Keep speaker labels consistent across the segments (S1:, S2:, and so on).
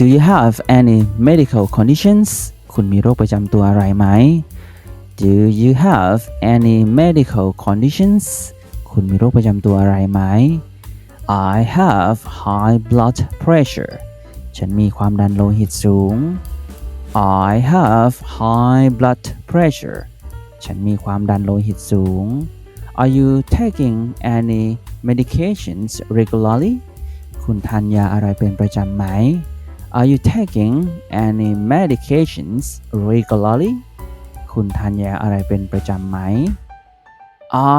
S1: Do you have any medical conditions คุณมีโรคประจำตัวอะไรไหม Do you have any medical conditions คุณมีโรคประจำตัวอะไรไหม I have high blood pressure ฉันมีความดันโลหิตสูง I have high blood pressure ฉันมีความดันโลหิตสูง Are you taking any medications regularly คุณทานยาอะไรเป็นประจำไหม Are you taking any medications regularly คุณทานยาอะไรเป็นประจำไหม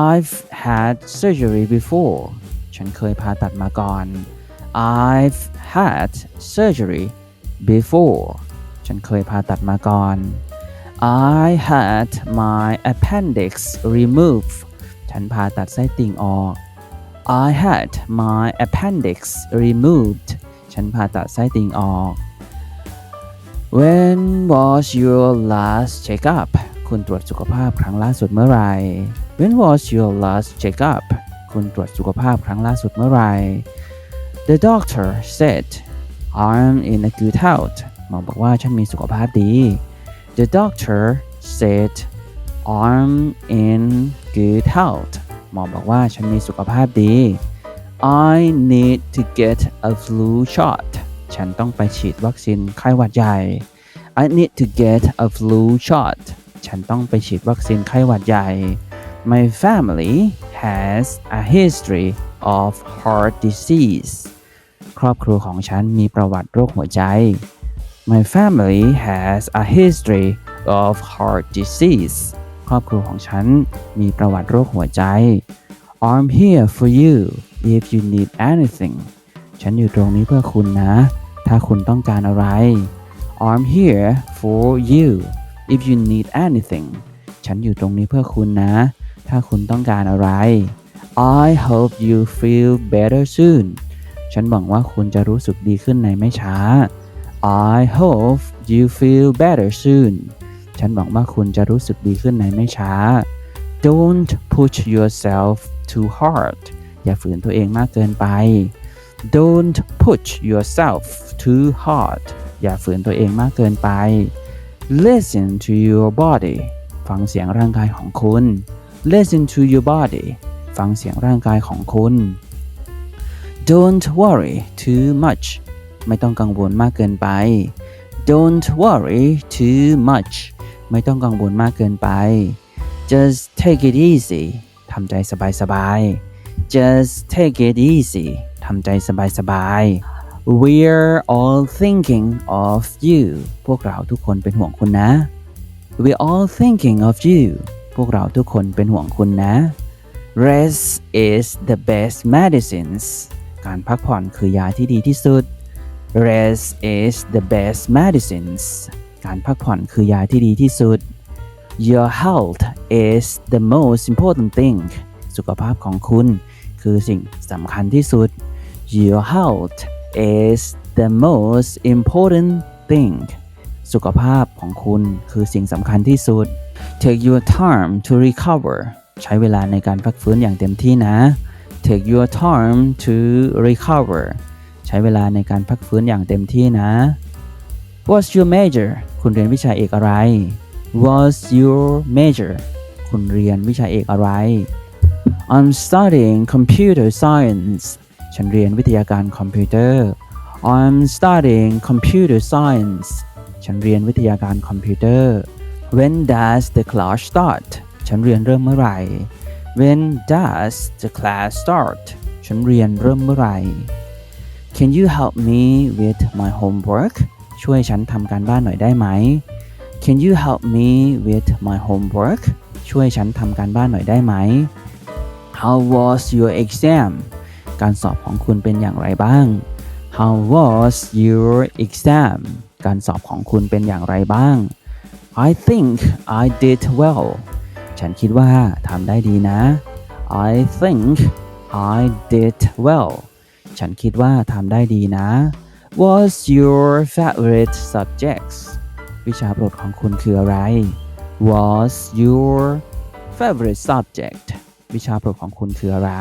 S1: I've had surgery before ฉันเคยผ่าตัดมาก่อน I've had surgery before ฉันเคยผ่าตัดมาก่อน I had my appendix removed ฉันผ่าตัดไส้ติ่งออก I had my appendix removed ฉันผ่าตัดไส้ติ่งออก When was your last checkup คุณตรวจสุขภาพครั้งล่าสุดเมื่อไหร่ When was your last checkup คุณตรวจสุขภาพครั้งล่าสุดเมื่อไหร่ The doctor said I'm in a good health หมอบอกว่าฉันมีสุขภาพดี The doctor said I'm in good health หมอบอกว่าฉันมีสุขภาพดี I need to get a flu shot ฉันต้องไปฉีดวัคซีนไข้หวัดใหญ่ I need to get a flu shot ฉันต้องไปฉีดวัคซีนไข้หวัดใหญ่ My family has a history of heart disease ครอบครัวของฉันมีประวัติโรคหัวใจ My family has a history of heart disease ครอบครัวของฉันมีประวัติโรคหัวใจ I'm here for you if you need anything ฉันอยู่ตรงนี้เพื่อคุณนะ ถ้าคุณต้องการอะไร I'm here for you if you need anything ฉันอยู่ตรงนี้เพื่อคุณนะ ถ้าคุณต้องการอะไร I hope you feel better soon ฉันหวังว่าคุณจะรู้สึกดีขึ้นในไม่ช้า I hope you feel better soon ฉันหวังว่าคุณจะรู้สึกดีขึ้นในไม่ช้า Don't push yourself too hard อย่าฝืนตัวเองมากเกินไป Don't push yourself too hard อย่าฝืนตัวเองมากเกินไป Listen to your body ฟังเสียงร่างกายของคุณ Listen to your body ฟังเสียงร่างกายของคุณ Don't worry too much ไม่ต้องกังวลมากเกินไป Don't worry too much ไม่ต้องกังวลมากเกินไป Just take it easy ทำใจสบายๆ Just take it easy ทำใจสบายๆ We're all thinking of you พวกเราทุกคนเป็นห่วงคุณนะ We're all thinking of you พวกเราทุกคนเป็นห่วงคุณนะ Rest is the best medicines การพักผ่อนคือยาที่ดีที่สุด Rest is the best medicines การพักผ่อนคือยาที่ดีที่สุด Your health is the most important thing สุขภาพของคุณ คือสิ่งสำคัญที่สุด Your health is the most important thing สุขภาพของคุณคือสิ่งสำคัญที่สุด Take your time to recover ใช้เวลาในการพักฟื้นอย่างเต็มที่นะ Take your time to recover ใช้เวลาในการพักฟื้นอย่างเต็มที่นะ What's your major คุณเรียนวิชาเอกอะไร What's your major คุณเรียนวิชาเอกอะไร I'm studying computer science ฉันเรียนวิทยาการคอมพิวเตอร์ I'm studying computer science ฉันเรียนวิทยาการคอมพิวเตอร์ When does the class start ฉันเรียนเริ่มเมื่อไหร่ When does the class start ฉันเรียนเริ่มเมื่อไหร่ Can you help me with my homework ช่วยฉันทำการบ้านหน่อยได้ไหม Can you help me with my homework ช่วยฉันทำการบ้านหน่อยได้ไหม How was your exam การสอบของคุณเป็นอย่างไรบ้าง How was your exam การสอบของคุณเป็นอย่างไรบ้าง I think I did well ฉันคิดว่าทำได้ดีนะ I think I did well ฉันคิดว่าทำได้ดีนะ What's your favorite subjects วิชาโปรดของคุณคืออะไร What's your favorite subject วิชาโปรดของคุณคืออะไร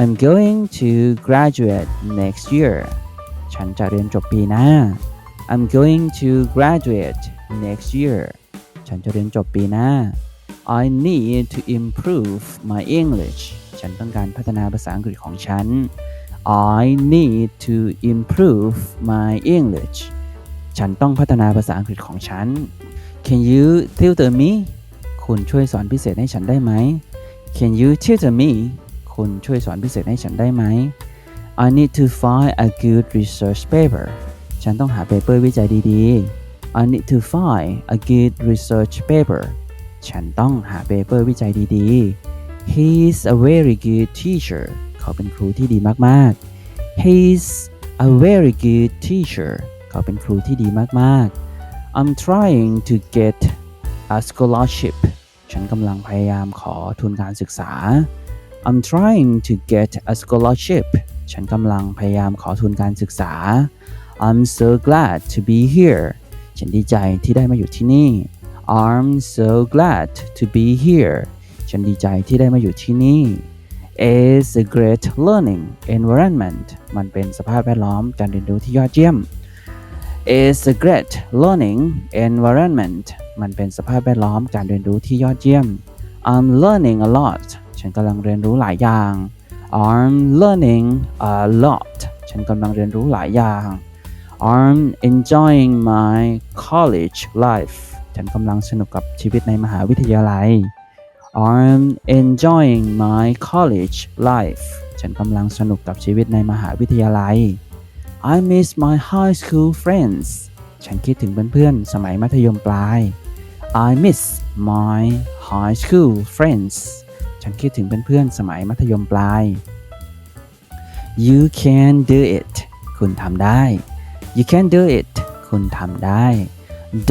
S1: I'm going to graduate next year ฉันจะเรียนจบปีหน้า I'm going to graduate next year ฉันจะเรียนจบปีหน้า I need to improve my English ฉันต้องการพัฒนาภาษาอังกฤษของฉัน I need to improve my English ฉันต้องพัฒนาภาษาอังกฤษของฉัน Can you tutor me คุณช่วยสอนพิเศษให้ฉันได้ไหม Can you tutor me คุณช่วยสอนพิเศษให้ฉันได้ไหม I need to find a good research paper ฉันต้องหาเปเปอร์วิจัยดีๆ I need to find a good research paper ฉันต้องหาเปเปอร์วิจัยดีๆ He's a very good teacher เขาเป็นครูที่ดีมากๆ He's a very good teacher เขาเป็นครูที่ดีมากๆ I'm trying to get a scholarship ฉันกำลังพยายามขอทุนการศึกษา I'm trying to get a scholarship ฉันกำลังพยายามขอทุนการศึกษา I'm so glad to be here ฉันดีใจที่ได้มาอยู่ที่นี่ I'm so glad to be here ฉันดีใจที่ได้มาอยู่ที่นี่ It's a great learning environment มันเป็นสภาพแวดล้อมการเรียนรู้ที่ยอดเยี่ยม It's a great learning environment มันเป็นสภาพแวดล้อมการเรียนรู้ที่ยอดเยี่ยม I'm learning a lot ฉันกำลังเรียนรู้หลายอย่าง I'm learning a lot ฉันกำลังเรียนรู้หลายอย่าง I'm enjoying my college life ฉันกำลังสนุกกับชีวิตในมหาวิทยาลัย I'm enjoying my college life ฉันกำลังสนุกกับชีวิตในมหาวิทยาลัย I miss my high school friends ฉันคิดถึงเพื่อนๆ สมัยมัธยมปลาย I miss my high school friends ฉันคิดถึงเพื่อนๆสมัยมัธยมปลาย You can do it คุณทำได้ You can do it คุณทำได้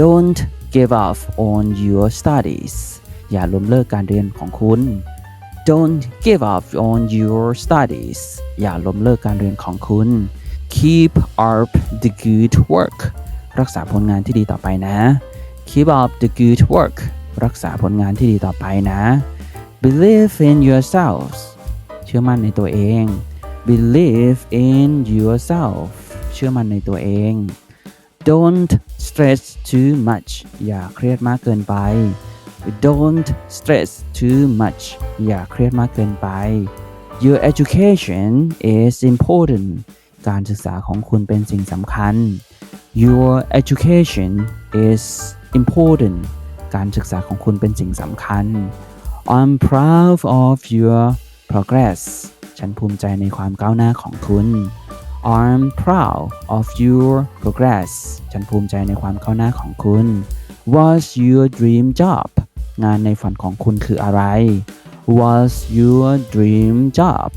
S1: Don't give up on your studies อย่าล้มเลิกการเรียนของคุณ Don't give up on your studies อย่าล้มเลิกการเรียนของคุณ Keep up the good work รักษาผลงานที่ดีต่อไปนะ Keep up the good work รักษาผลงานที่ดีต่อไปนะ Believe in yourselves เชื่อมั่นในตัวเอง Believe in yourself เชื่อมั่นในตัวเอง Don't stress too much อย่าเครียดมากเกินไป Don't stress too much อย่าเครียดมากเกินไป Your education is important การศึกษาของคุณเป็นสิ่งสำคัญ Your education is important การศึกษาของคุณเป็นสิ่งสำคัญ I'm proud of your progress ฉันภูมิใจในความก้าวหน้าของคุณ I'm proud of your progress ฉันภูมิใจในความก้าวหน้าของคุณ What's your dream job งานในฝันของคุณคืออะไร What's your dream job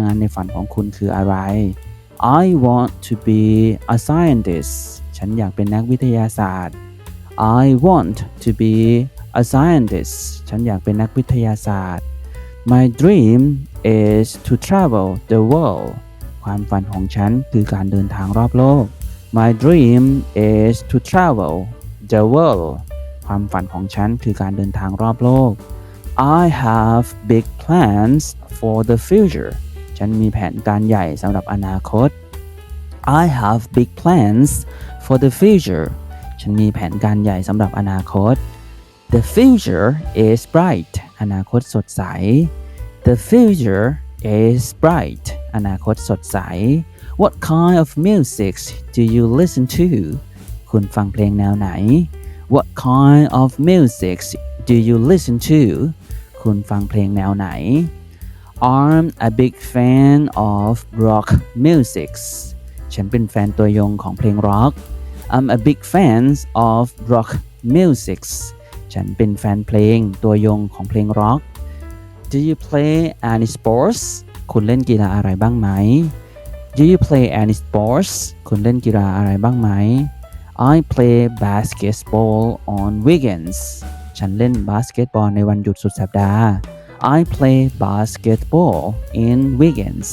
S1: งานในฝันของคุณคืออะไร I want to be a scientist ฉันอยากเป็นนักวิทยาศาสตร์ I want to be a scientist ฉันอยากเป็นนักวิทยาศาสตร์ My dream is to travel the world ความฝันของฉันคือการเดินทางรอบโลก My dream is to travel the world ความฝันของฉันคือการเดินทางรอบโลก I have big plans for the future ฉันมีแผนการใหญ่สำหรับอนาคต I have big plans for the future ฉันมีแผนการใหญ่สำหรับอนาคต The future is bright อนาคตสดใส The future is bright อนาคตสดใส What kind of music do you listen to คุณฟังเพลงแนวไหน What kind of music do you listen to คุณฟังเพลงแนวไหน I'm a big fan of rock music ฉันเป็นแฟนตัวยงของเพลงร็อก I'm a big fan of rock music ฉันเป็นแฟนเพลงตัวยงของเพลงร็อก Do you play any sports คุณเล่นกีฬาอะไรบ้างไหม Do you play any sports คุณเล่นกีฬาอะไรบ้างไหม I play basketball on weekends ฉันเล่นบาสเกตบอลในวันหยุดสุดสัปดาห์ I play basketball in weekends